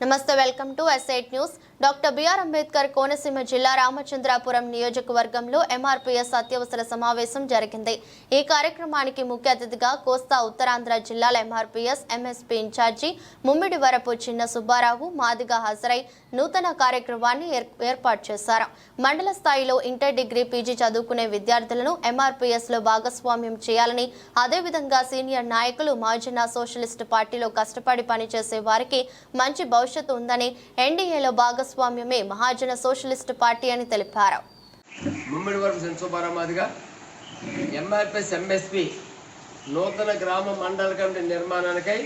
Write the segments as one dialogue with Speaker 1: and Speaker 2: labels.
Speaker 1: నమస్తే welcome to SIT news doctor BR Ambedkar Konaseema జిల్లా రామచంద్రాపురం నియోజకవర్గంలో ఎంఆర్పీఎస్ అత్యవసర సమావేశం జరిగింది. ఈ కార్యక్రమానికి ముఖ్య అతిథిగా కోస్తా ఉత్తరాంధ్ర జిల్లాల MRPS MSP incharge Mummidivarapu Chinna Subbarao Madiga హాజరై నూతన కార్యక్రమాన్ని ఏర్- ఏర్పాటు చేశారు. మండల స్థాయిలో ఇంటర్ డిగ్రీ పీజీ చదువుకునే విద్యార్థులను ఎంఆర్పిఎస్లో భాగస్వామ్యం చేయాలని అదేవిధంగా సీనియర్ నాయకులు మహాజన సోషలిస్ట్ పార్టీలో కష్టపడి పనిచేసే వారికి మంచి భవిష్యత్తు ఉందని ఎన్డీఏలో భాగస్వామ్యమే మహాజన సోషలిస్ట్ పార్టీ అని తెలిపారు.
Speaker 2: ముమ్మిడి వరకు సెన్సోబారామాదిగా ఎంఆర్పిఎస్ ఎంఎస్పి నూతన గ్రామ మండల కమిటీ నిర్మాణానికై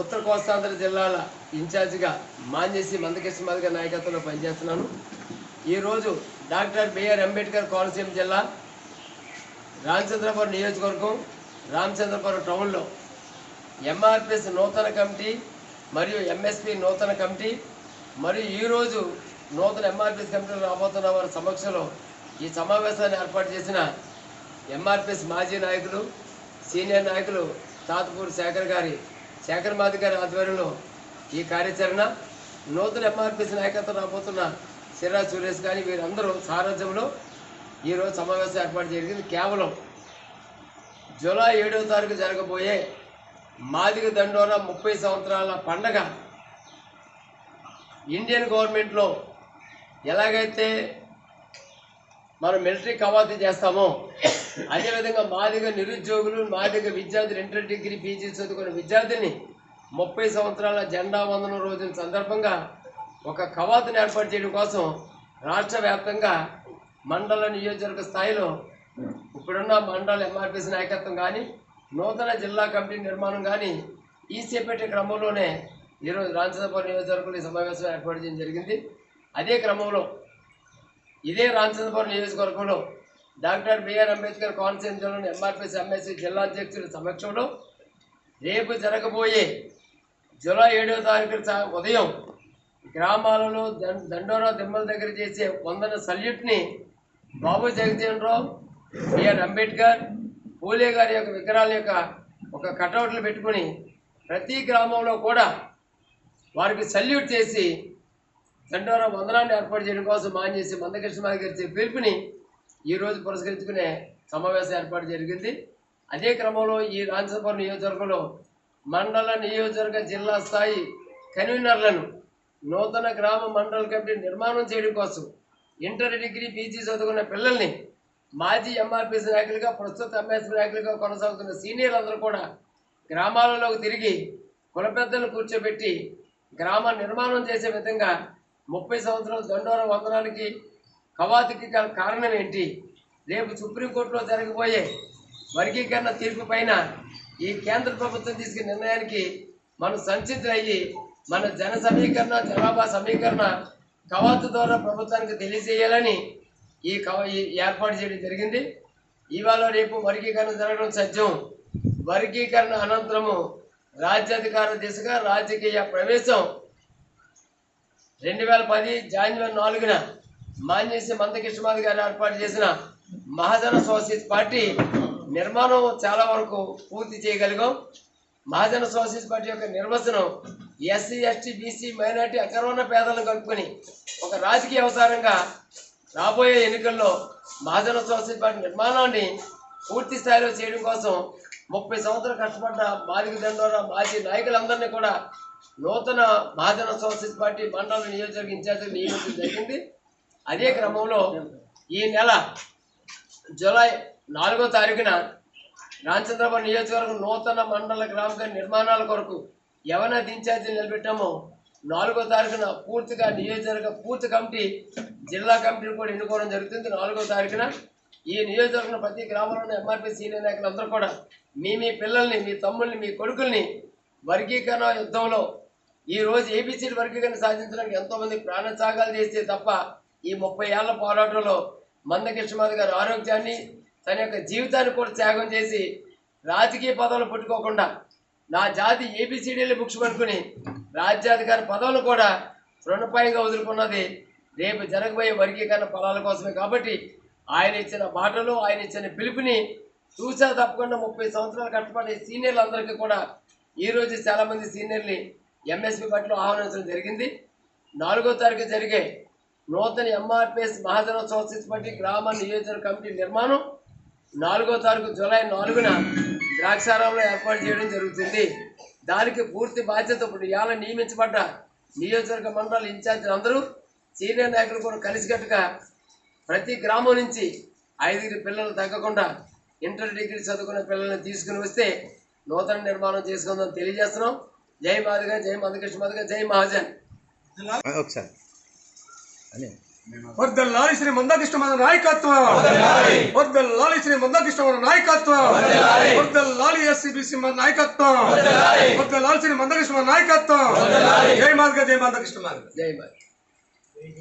Speaker 2: ఉత్తర కోస్తాంధ్ర జిల్లాల ఇన్ఛార్జిగా మాంజేసి మందకృష్ణ మాదిగా నాయకత్వంలో పనిచేస్తున్నాను. ఈరోజు డాక్టర్ బిఆర్ అంబేద్కర్ కోనసీమ జిల్లా రామచంద్రపురం నియోజకవర్గం రామచంద్రపురం టౌన్లో ఎంఆర్పిఎస్ నూతన కమిటీ మరియు ఎంఎస్పి నూతన కమిటీ మరియు ఈరోజు నూతన ఎంఆర్పిఎస్ కమిటీలో రాబోతున్న వారి సమక్షంలో ఈ సమావేశాన్ని ఏర్పాటు చేసిన ఎంఆర్పిఎస్ మాజీ నాయకులు సీనియర్ నాయకులు తాతపూరి శేఖర్ గారి శేఖర్ మాది గారి ఆధ్వర్యంలో ఈ కార్యాచరణ నూతన ఎంఆర్పిఎస్ నాయకత్వం రాబోతున్న సిరా సురేష్ గారి వీరందరూ సారథ్యంలో ఈరోజు సమావేశం ఏర్పాటు జరిగింది. కేవలం జూలై ఏడవ తారీఖు జరగబోయే మాదిగ దండోర ముప్పై సంవత్సరాల పండగ ఇండియన్ గవర్నమెంట్లో ఎలాగైతే మనం మిలిటరీ కవాతు చేస్తామో అదేవిధంగా మాదిగ నిరుద్యోగులు మాదిగ విద్యార్థులు ఇంటర్ డిగ్రీ పీజీ చదువుకున్న విద్యార్థిని ముప్పై సంవత్సరాల జెండా వందనం రోజుల సందర్భంగా ఒక కవాతుని ఏర్పాటు చేయడం కోసం రాష్ట్ర వ్యాప్తంగా మండల నియోజకవర్గ స్థాయిలో ఇప్పుడున్న మండల ఎంఆర్పిసి నాయకత్వం కానీ నూతన జిల్లా కమిటీ నిర్మాణం కానీ ఈ చేపట్టే క్రమంలోనే ఈరోజు రాజ్యసభ నియోజకవర్గంలో ఈ సమావేశం ఏర్పాటు చేయడం జరిగింది. అదే క్రమంలో ఇదే రాజ్యసభ నియోజకవర్గంలో డాక్టర్ బిఆర్ అంబేద్కర్ కాన్స్టిట్యూన్సీలోని ఎంఆర్పిఎస్ ఎంఎస్సీ జిల్లా అధ్యక్షుల సమక్షంలో రేపు జరగబోయే జూలై ఏడవ తారీఖు ఉదయం గ్రామాలలో దండోరా దిమ్మల దగ్గర చేసే వందన సల్యూట్ని బాబు జగజీవన్ రావు బిఆర్ అంబేద్కర్ పూలే గారి యొక్క విగ్రహాల యొక్క ఒక కటౌట్లు పెట్టుకుని ప్రతి గ్రామంలో కూడా వారికి సల్యూట్ చేసి దండోర వందనాన్ని ఏర్పాటు చేయడం కోసం మాన్ చేసి మందకృష్ణ గారి పిలుపుని ఈరోజు పురస్కరించుకునే సమావేశం ఏర్పాటు జరిగింది. అదే క్రమంలో ఈ రాజ్యసభ నియోజకవర్గంలో మండల నియోజకవర్గ జిల్లా స్థాయి కన్వీనర్లను నూతన గ్రామ మండల కమిటీ నిర్మాణం చేయడం కోసం ఇంటర్ డిగ్రీ పీజీ చదువుకున్న పిల్లల్ని మాజీ ఎంఆర్పీసీ నాయకులుగా ప్రస్తుత ఎంఎస్పీ నాయకులుగా కొనసాగుతున్న సీనియర్లు అందరూ కూడా గ్రామాలలోకి తిరిగి కుల పెద్దలు కూర్చోబెట్టి గ్రామ నిర్మాణం చేసే విధంగా ముప్పై సంవత్సరాల దండోర వందనానికి కవాతుకి గల కారణం ఏంటి? రేపు సుప్రీంకోర్టులో జరగబోయే వర్గీకరణ తీర్పు పైన ఈ కేంద్ర ప్రభుత్వం తీసుకునే నిర్ణయానికి మనం సంసిద్ధులయ్యి మన జన సమీకరణ జనాభా సమీకరణ కవాతు ద్వారా ప్రభుత్వానికి తెలియజేయాలని ఈ కవ ఈ ఏర్పాటు చేయడం జరిగింది. ఇవాళ రేపు వర్గీకరణ జరగడం సత్యం వర్గీకరణ అనంతరము రాజ్యాధికార దిశగా రాజకీయ ప్రవేశం రెండు వేల పది జాన్యువరి నాలుగున మాన్యసి మందకృష్ణమాది గారు ఏర్పాటు చేసిన మహాజన సోషలిస్ట్ పార్టీ నిర్మాణం చాలా వరకు పూర్తి చేయగలిగాం. మహాజన సోషలిస్ట్ పార్టీ యొక్క నిర్వచనం ఎస్సీ ఎస్టీ బీసీ మైనార్టీ అగ్రవర్ణ పేదలను కలుపుకొని ఒక రాజకీయ అవతారంగా రాబోయే ఎన్నికల్లో మహాజనోత్సవ సోషలిస్ట్ పార్టీ నిర్మాణాన్ని పూర్తి స్థాయిలో చేయడం కోసం ముప్పై సంవత్సరాలు కష్టపడ్డ మాదిగ దండోర మాజీ నాయకులందరినీ కూడా నూతన మహాజనోత్సవ సోషలిస్ట్ పార్టీ మండల నియోజకవర్గ ఇన్ఛార్జి నియమించడం జరిగింది. అదే క్రమంలో ఈ నెల జూలై నాలుగో తారీఖున రామచంద్రబాబు నియోజకవర్గం నూతన మండల గ్రామ నిర్మాణాల కొరకు ఎవరైనా ఇన్ఛార్జీలు నిలబెట్టామో. నాలుగో తారీఖున పూర్తిగా నియోజకవర్గ పూర్తి కమిటీ జిల్లా కమిటీని కూడా ఎన్నుకోవడం జరుగుతుంది. నాలుగో తారీఖున ఈ నియోజకవర్గం ప్రతి గ్రామంలోని ఎంఆర్పీ సీనియర్ నాయకులందరూ కూడా మీ మీ పిల్లల్ని మీ తమ్ముల్ని మీ కొడుకుల్ని వర్గీకరణ యుద్ధంలో ఈ రోజు ఏబిసిడి వర్గీకరణ సాధించడానికి ఎంతోమంది ప్రాణత్యాగాలు చేస్తే తప్ప ఈ ముప్పై ఏళ్ళ పోరాటంలో మందకృష్ణమాధ గారి ఆరోగ్యాన్ని తన యొక్క జీవితాన్ని కూడా త్యాగం చేసి రాజకీయ పదవులు పుట్టుకోకుండా నా జాతి ఏబిసిడీలు ముఖ్యమనుకుని రాజ్యాధికారి పదవులు కూడా తృణపాయంగా వదులుకున్నది రేపు జరగబోయే వర్గీకరణ ఫలాల కోసమే కాబట్టి ఆయన ఇచ్చిన మాటలు ఆయన ఇచ్చిన పిలుపుని చూసా తప్పకుండా ముప్పై సంవత్సరాలు కష్టపడే సీనియర్లందరికీ కూడా ఈ రోజు సీనియర్ని ఎంఎస్పి పట్ల ఆహ్వానించడం జరిగింది. నాలుగో తారీఖు జరిగే నూతన ఎంఆర్పిఎస్ మహాజనోత్సవ బట్టి గ్రామ నియోజక కమిటీ నిర్మాణం నాలుగో తారీఖు జూలై నాలుగున ద్రాక్షారామంలో ఏర్పాటు చేయడం జరుగుతుంది. దానికి పూర్తి బాధ్యత ఇప్పుడు ఇవాళ నియమించబడ్డ నియోజకవర్గ మండల ఇన్ఛార్జీలు అందరూ సీనియర్ నాయకులు కూడా కలిసికట్టుగా ప్రతి గ్రామం నుంచి ఐదుగురి పిల్లలు తగ్గకుండా ఇంటర్ డిగ్రీ చదువుకున్న పిల్లల్ని తీసుకుని వస్తే నూతన నిర్మాణం చేసుకుందాం తెలియజేస్తున్నాం. జై మాదిగా జై మధుకృష్ణ మాదిగా జై మహాజన్.
Speaker 3: ఒకసారి. అని
Speaker 4: వర్దల్లాలి శ్రీ మందకృష్ణ నాయకత్వం. వర్దల్లాలి శ్రీ మందకృష్ణ మన నాయకత్వం వర్దల్లాలి ఎస్సీబీసీ మన నాయకత్వం. వర్దల్లాలి శ్రీ మందకృష్ణ నాయకత్వం. జై మాదిగా జై మందకృష్ణ మాదిగా.
Speaker 2: జై మాది